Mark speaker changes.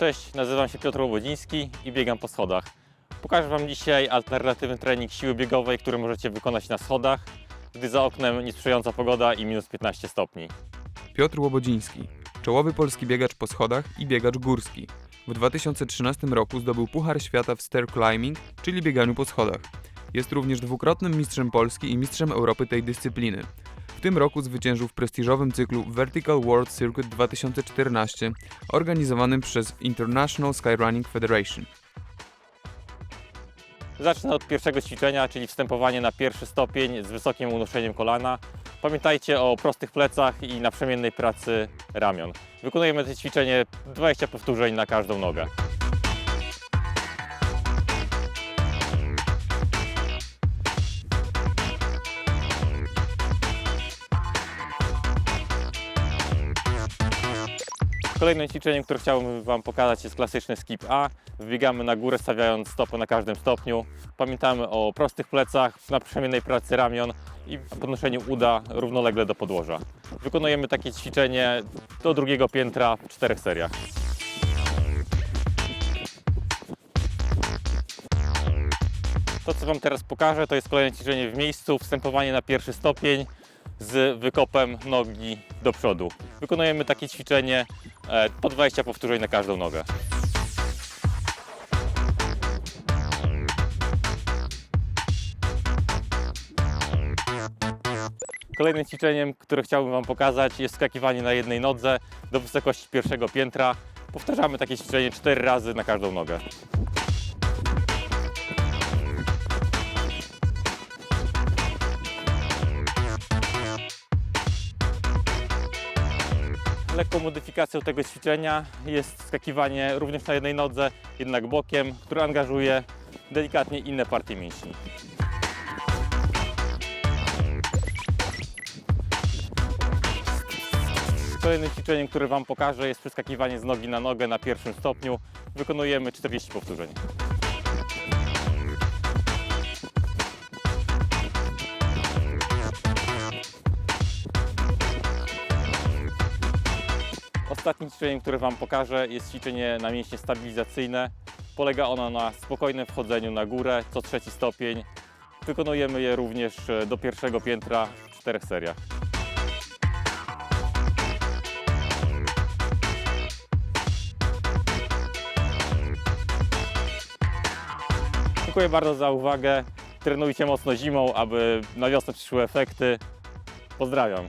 Speaker 1: Cześć, nazywam się Piotr Łobodziński i biegam po schodach. Pokażę Wam dzisiaj alternatywny trening siły biegowej, który możecie wykonać na schodach, gdy za oknem niesprzyjająca pogoda i minus 15 stopni.
Speaker 2: Piotr Łobodziński, czołowy polski biegacz po schodach i biegacz górski. W 2013 roku zdobył Puchar Świata w stair climbing, czyli bieganiu po schodach. Jest również dwukrotnym mistrzem Polski i mistrzem Europy tej dyscypliny. W tym roku zwyciężył w prestiżowym cyklu Vertical World Circuit 2014, organizowanym przez International Skyrunning Federation.
Speaker 1: Zacznę od pierwszego ćwiczenia, czyli wstępowanie na pierwszy stopień z wysokim unoszeniem kolana. Pamiętajcie o prostych plecach i naprzemiennej pracy ramion. Wykonujemy to ćwiczenie 20 powtórzeń na każdą nogę. Kolejnym ćwiczeniem, które chciałbym Wam pokazać jest klasyczny skip A. Wbiegamy na górę stawiając stopę na każdym stopniu. Pamiętamy o prostych plecach, naprzemiennej pracy ramion i podnoszeniu uda równolegle do podłoża. Wykonujemy takie ćwiczenie do drugiego piętra w czterech seriach. To, co Wam teraz pokażę, to jest kolejne ćwiczenie w miejscu, wstępowanie na pierwszy stopień z wykopem nogi do przodu. Wykonujemy takie ćwiczenie e, po 20 powtórzeń na każdą nogę. Kolejnym ćwiczeniem, które chciałbym Wam pokazać jest skakiwanie na jednej nodze do wysokości pierwszego piętra. Powtarzamy takie ćwiczenie 4 razy na każdą nogę. Lekką modyfikacją tego ćwiczenia jest skakiwanie również na jednej nodze, jednak bokiem, które angażuje delikatnie inne partie mięśni. Kolejnym ćwiczeniem, które Wam pokażę jest przeskakiwanie z nogi na nogę na pierwszym stopniu. Wykonujemy 40 powtórzeń. Ostatnim ćwiczeniem, które Wam pokażę jest ćwiczenie na mięśnie stabilizacyjne. Polega ono na spokojnym wchodzeniu na górę co trzeci stopień. Wykonujemy je również e, do pierwszego piętra w czterech seriach. Dziękuję bardzo za uwagę. Trenujcie mocno zimą, aby na wiosnę przyszły efekty. Pozdrawiam.